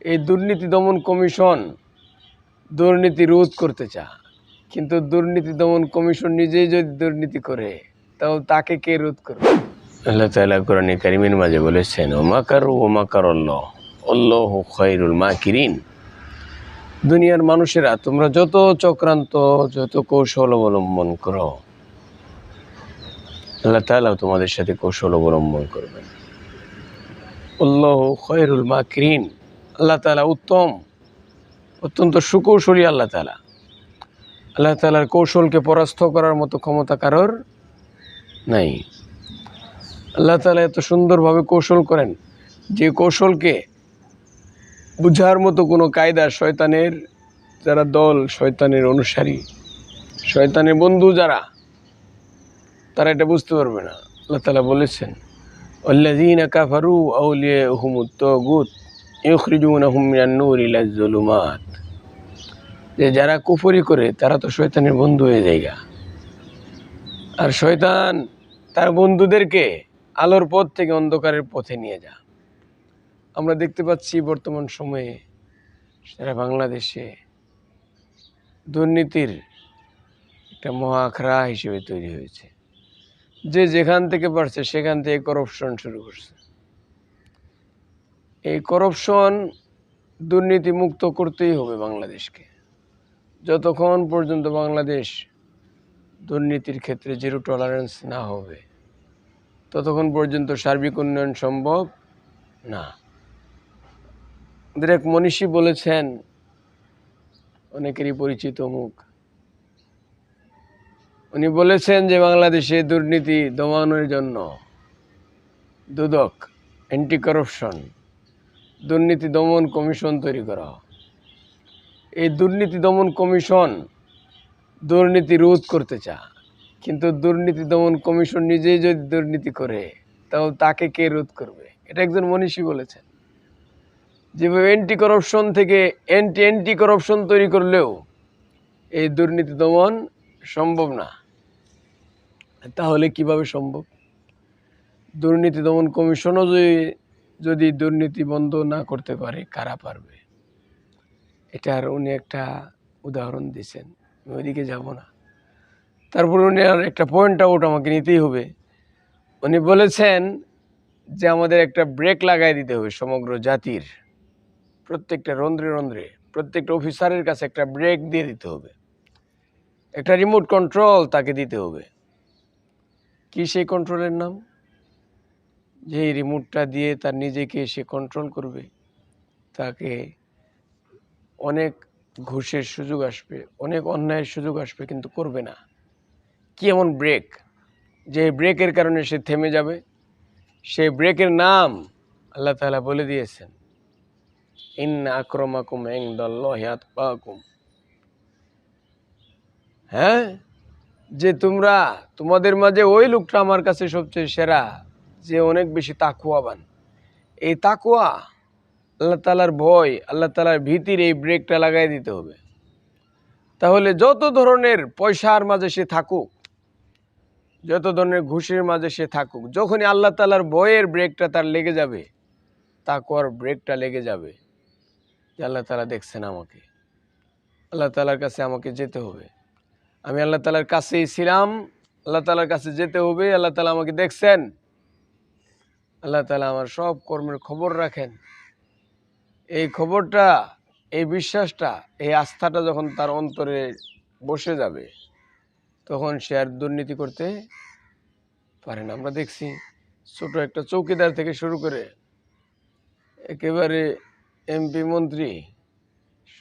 এই দুর্নীতি দমন কমিশন দুর্নীতি রোধ করতে চায়। কিন্তু দুর্নীতি দমন কমিশন নিজেই যদি দুর্নীতি করে, তাও তাকে কে রোধ করবে? আল্লাহ তাআলা কোরআনে কারিমের মাঝে বলেছেন ওমাকার ওমাকার আল্লাহ আল্লাহ খৈরুল মাকিরিন। দুনিয়ার মানুষেরা, তোমরা যত চক্রান্ত, যত কৌশল অবলম্বন করো, আল্লাহ তাআলাও তোমাদের সাথে কৌশল অবলম্বন করবেন। আল্লাহ খৈরুল মাকিরিন। আল্লাহ তাআলা উত্তম, অত্যন্ত সুকৌশলী আল্লাহ তালা আল্লাহ তাআলার কৌশলকে পরাস্ত করার মতো ক্ষমতা কারোর নাই। আল্লাহ তালা এত সুন্দরভাবে কৌশল করেন, যে কৌশলকে বুঝার মতো কোনো কায়দা শয়তানের, যারা দল শয়তানের অনুসারী, শয়তানের বন্ধু যারা, তারা এটা বুঝতে পারবে না। আল্লাহ তালা বলেছেন অল্লা অল্লাযীনা কাফারু আউলিয়াহুমুত তাগুত। ইউখরিজুনাহুম যুলুমাত। যে যারা কুফরি করে, তারা তো শয়তানের বন্ধু হয়ে যায়গা আর শয়তান তার বন্ধুদেরকে আলোর পথ থেকে অন্ধকারের পথে নিয়ে যা আমরা দেখতে পাচ্ছি বর্তমান সময়ে সারা বাংলাদেশে দুর্নীতির একটা মহাখড়া হিসেবে তৈরি হয়েছে। যে যেখান থেকে পারছে, সেখান থেকে করপশন শুরু করছে। এই করপশন দুর্নীতি মুক্ত করতেই হবে বাংলাদেশকে। যতক্ষণ পর্যন্ত বাংলাদেশ দুর্নীতির ক্ষেত্রে জিরো টলারেন্স না হবে, ততক্ষণ পর্যন্ত সার্বিক উন্নয়ন সম্ভব না। আমাদের এক মনীষী বলেছেন, অনেকেরই পরিচিত মুখ, উনি বলেছেন যে বাংলাদেশে দুর্নীতি দমানোর জন্য দুদক অ্যান্টি কারাপশন দুর্নীতি দমন কমিশন তৈরি করা। এই দুর্নীতি দমন কমিশন দুর্নীতি রোধ করতে চায়। কিন্তু দুর্নীতি দমন কমিশন নিজেই যদি দুর্নীতি করে তাও তাকে কে রোধ করবে? এটা একজন মনীষী বলেছেন। যেভাবে অ্যান্টি করাপশন থেকে অ্যান্টি অ্যান্টি করাপশন তৈরি করলেও এই দুর্নীতি দমন সম্ভব না। তাহলে কীভাবে সম্ভব? দুর্নীতি দমন কমিশনও যদি যদি দুর্নীতি বন্ধ না করতে পারে, কারা পারবে? এটার উনি একটা উদাহরণ দিয়েছেন। আমি ওইদিকে যাব না। তারপর উনি আর একটা পয়েন্ট আউট আমাকে নিতেই হবে। উনি বলেছেন যে আমাদের একটা ব্রেক লাগাই দিতে হবে সমগ্র জাতির। প্রত্যেকটা রন্ধ্রে রন্ধ্রে, প্রত্যেকটা অফিসারের কাছে একটা ব্রেক দিয়ে দিতে হবে। একটা রিমোট কন্ট্রোল তাকে দিতে হবে। কি সেই কন্ট্রোলের নাম? যে রিমোটটা দিয়ে তার নিজেকে সে কন্ট্রোল করবে, তাকে অনেক ঘুষের সুযোগ আসবে, অনেক অন্যায়ের সুযোগ আসবে কিন্তু করবে না। কি এমন ব্রেক যে ব্রেকের কারণে সে থেমে যাবে সেই ব্রেকের নাম আল্লাহ তাআলা বলে দিয়েছেন, ইন্না আক্রমাকুম এং ইনদাল্লাহি আতকাকুম হ্যাঁ? যে তোমরা তোমাদের মাঝে ওই লোকটা আমার কাছে সবচেয়ে সেরা। যে অনেক বেশি তাকুয়াবান এই তাকুয়া আল্লাহ তালার ভয়, আল্লাহ তালার ভীতির এই ব্রেকটা লাগাই দিতে হবে। তাহলে যত ধরনের পয়সার মাঝে সে থাকুক, যত ধরনের ঘুষের মাঝে সে থাকুক, যখনই আল্লাহ তালার ভয়ের ব্রেকটা তার লেগে যাবে তাকুয়ার ব্রেকটা লেগে যাবে, যে আল্লাহ তালা দেখছেন আমাকে। আল্লাহ তালার কাছে আমাকে যেতে হবে। আমি আল্লাহ তালার কাছেই ছিলাম, আল্লাহ তালার কাছে যেতে হবে, আল্লাহ তালা আমাকে দেখছেন। আল্লাহ তালা আমার সব কর্মের খবর রাখেন। এই খবরটা, এই বিশ্বাসটা, এই আস্থাটা যখন তার অন্তরে বসে যাবে, তখন সে আর দুর্নীতি করতে পারে না। আমরা দেখছি ছোট একটা চৌকিদার থেকে শুরু করে একেবারে এমপি, মন্ত্রী,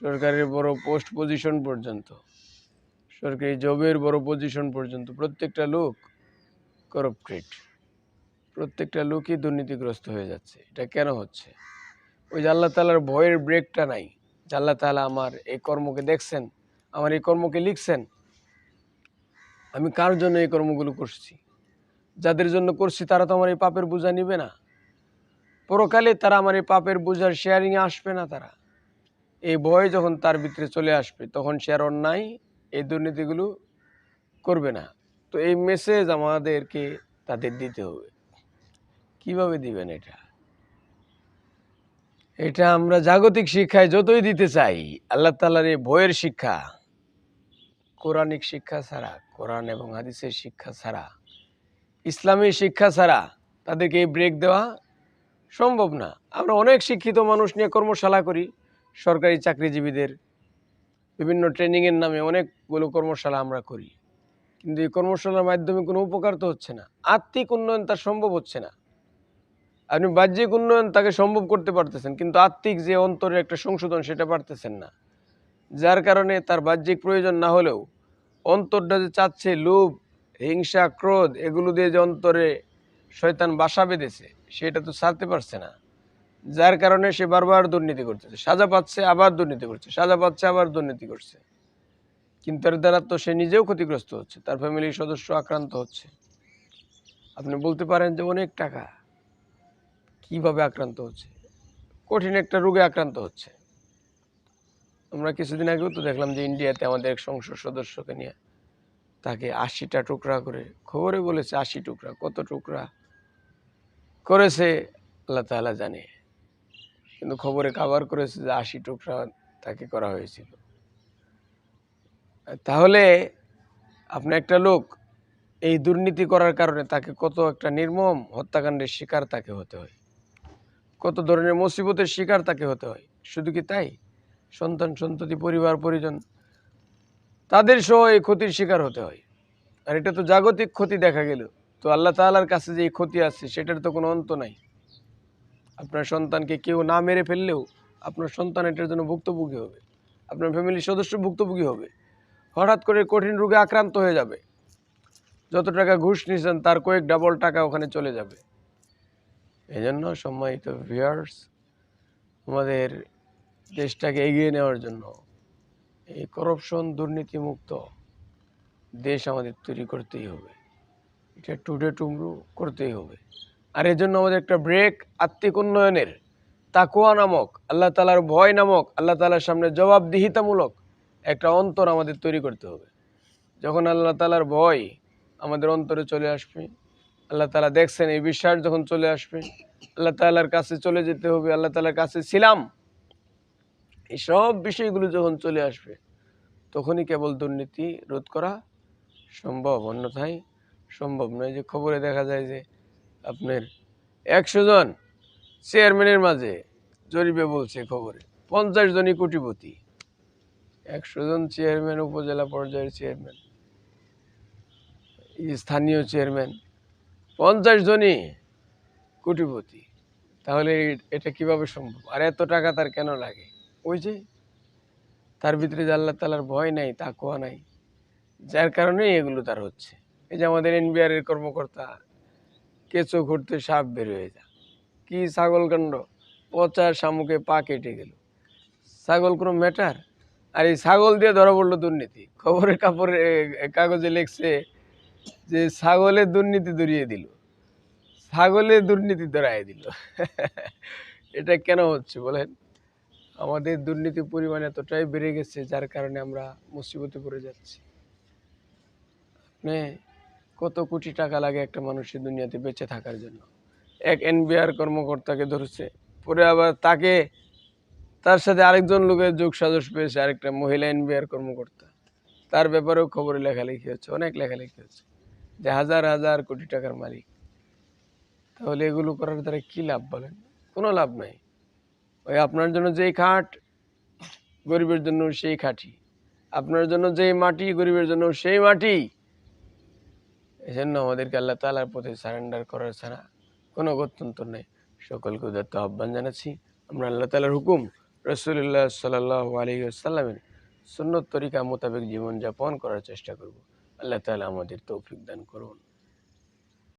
সরকারের বড় পোস্ট পজিশন পর্যন্ত, সরকারি জবের বড় পজিশন পর্যন্ত প্রত্যেকটা লোক করপ্টেড প্রত্যেকটা লোকই দুর্নীতিগ্রস্ত হয়ে যাচ্ছে। এটা কেন হচ্ছে? ওই আল্লাহ তালার ভয়ের ব্রেকটা নাই। আল্লাহ তালা আমার এই কর্মকে দেখছেন, আমার এই কর্মকে লিখছেন, আমি কার জন্য এই কর্মগুলো করছি? যাদের জন্য করছি তারা তো আমার এই পাপের বোঝা নিবে না। পরকালে তারা আমার এই পাপের বোঝার শেয়ারিংয়ে আসবে না তারা। এই ভয় যখন তার ভিতরে চলে আসবে, তখন সে আর অন্যায় এই দুর্নীতিগুলো করবে না। তো এই মেসেজ আমাদেরকে তাদের দিতে হবে। কীভাবে দিবেন এটা? এটা আমরা জাগতিক শিক্ষায় যতই দিতে চাই, আল্লাহ তালার এই বইয়ের শিক্ষা, কোরআনিক শিক্ষা ছাড়া, কোরআন এবং হাদিসের শিক্ষা ছাড়া, ইসলামী শিক্ষা ছাড়া তাদেরকে এই ব্রেক দেওয়া সম্ভব না। আমরা অনেক শিক্ষিত মানুষ নিয়ে কর্মশালা করি, সরকারি চাকরিজীবীদের। বিভিন্ন ট্রেনিংয়ের নামে অনেকগুলো কর্মশালা আমরা করি। কিন্তু এই কর্মশালার মাধ্যমে কোনো উপকার তো হচ্ছে না। আত্মিক উন্নয়ন তার সম্ভব হচ্ছে না। আপনি বাহ্যিক উন্নয়ন তাকে সম্ভব করতে পারতেছেন, কিন্তু আত্মিক যে অন্তরের একটা সংশোধন সেটা পারতেছেন না। যার কারণে তার বাহ্যিক প্রয়োজন না হলেও অন্তরটা যে চাচ্ছে লোভ, হিংসা, ক্রোধ, এগুলো দিয়ে যে অন্তরে শয়তান বাসা বেঁধেছে, সেটা তো ছাড়তে পারছে না। যার কারণে সে বারবার দুর্নীতি করতেছে। সাজা পাচ্ছে, আবার দুর্নীতি করছে। সাজা পাচ্ছে, আবার দুর্নীতি করছে। কিন্তু এর দ্বারা তো সে নিজেও ক্ষতিগ্রস্ত হচ্ছে, তার ফ্যামিলির সদস্য আক্রান্ত হচ্ছে। আপনি বলতে পারেন যে অনেক টাকা। কীভাবে আক্রান্ত হচ্ছে? কঠিন একটা রোগে আক্রান্ত হচ্ছে। আমরা কিছুদিন আগেও তো দেখলাম যে ইন্ডিয়াতে আমাদের এক সংসদ সদস্যকে নিয়ে তাকে আশিটা টুকরা করে খবরে বলেছে, আশি টুকরা, কত টুকরা করেছে আল্লাহ তাআলা জানে। কিন্তু খবরে কাবার করেছে যে আশি টুকরা তাকে করা হয়েছিল। তাহলে আপনি একটা লোক এই দুর্নীতি করার কারণে তাকে কত একটা নির্মম হত্যাকাণ্ডের শিকার তাকে হতে হয়। কত ধরনের মুসিবতের শিকার তাকে হতে হয়? শুধু কি তাই? সন্তান, সন্ততি, পরিবার, পরিজন, তাদের সহ এই ক্ষতির শিকার হতে হয়। আর এটা তো জাগতিক ক্ষতি দেখা গেল। তো আল্লাহ তালার কাছে যে ক্ষতি আছে, সেটার তো কোনো অন্ত নাই। আপনার সন্তানকে কেউ না মেরে ফেললেও আপনার সন্তান এটার জন্য ভুক্তভোগী হবে। আপনার ফ্যামিলির সদস্য ভুক্তভোগী হবে। হঠাৎ করে কঠিন রোগে আক্রান্ত হয়ে যাবে। যত টাকা ঘুষ নিয়েছেন তার কয়েক ডাবল টাকা ওখানে চলে যাবে। এই জন্য সম্মানিত ভিউয়ার্স আমাদের দেশটাকে এগিয়ে নেওয়ার জন্য এই করপশন দুর্নীতিমুক্ত দেশ আমাদের তৈরি করতেই হবে। এটা টুডে টুমরু করতেই হবে। আর এর জন্য আমাদের একটা ব্রেক আত্মিক উন্নয়নের তাকুয়া নামক, আল্লাহ তালার ভয় নামক, আল্লাহ তালার সামনে জবাবদিহিতামূলক একটা অন্তর আমাদের তৈরি করতে হবে। যখন আল্লাহ তালার ভয় আমাদের অন্তরে চলে আসবে আল্লাহ তালা দেখছেন এই বিশ্বাস যখন চলে আসবে, আল্লাহ তালার কাছে চলে যেতে হবে, আল্লাহ তালার কাছে ছিলাম। এই সব বিষয়গুলো যখন চলে আসবে, তখনই কেবল দুর্নীতি রোধ করা সম্ভব। অন্যথায় সম্ভব নয়। যে খবরে দেখা যায় যে আপনার একশো জন চেয়ারম্যানের মাঝে জরিপে বলছে খবরে, পঞ্চাশ জনই কোটিপতি। একশো জন চেয়ারম্যান, উপজেলা পর্যায়ের চেয়ারম্যান স্থানীয় চেয়ারম্যান পঞ্চাশ জনই কোটিপতি। তাহলে এটা কীভাবে সম্ভব? আর এত টাকা তার কেন লাগে? ওই যে, তার ভিতরে যে আল্লাহ তালার ভয় নাই তা তাকুয়া নাই, যার কারণেই এগুলো তার হচ্ছে। এই যে আমাদের এনবিআর এর কর্মকর্তা, কেঁচো ঘুরতে সাপ বের হয়ে যা কি ছাগল কাণ্ড? পচা শামুকে পা কেটে গেল। ছাগল কোনো ম্যাটার আর এই ছাগল দিয়ে ধরা পড়ল দুর্নীতি। খবরের কাপড়ে কাগজে লিখছে যে ছাগলের দুর্নীতি ধরিয়ে দিল। ছাগলের দুর্নীতি ধরাই দিল। এটা কেন হচ্ছে বলেন? আমাদের দুর্নীতির পরিমাণ এতটাই বেড়ে গেছে যার কারণে আমরা মুসিবতে পড়ে যাচ্ছি। আপনি কত কোটি টাকা লাগে একটা মানুষের দুনিয়াতে বেঁচে থাকার জন্য? এক এনবিআর কর্মকর্তাকে ধরছে, পরে আবার তাকে, তার সাথে আরেকজন লোকের যোগ সাজস পেয়েছে আরেকটা মহিলা এনবিআর কর্মকর্তা। তার ব্যাপারেও খবরে লেখালেখি হচ্ছে, অনেক লেখালেখি হচ্ছে। যে হাজার হাজার কোটি টাকার মালিক। তাহলে এগুলো করার দ্বারা কি লাভ বলেন? কোনো লাভ নাই। ওই আপনার জন্য যেই খাট, গরিবের জন্য সেই খাঁটি। আপনার জন্য যেই মাটি, গরিবের জন্য সেই মাটি। এই জন্য আমাদেরকে আল্লাহ তালার প্রতি সারেন্ডার করার ছাড়া কোনো গত্যন্তর নেই। সকলকে উদাত্ত আহ্বান জানাচ্ছি। আমরা আল্লাহ তালার হুকুম রসুল্লাহ সাল্লাহ আলী আসাল্লামের সুন্নত তরিকা মোতাবেক জীবনযাপন করার চেষ্টা করব। আল্লাহ তালা আমাদের তৌফিক দান করুন।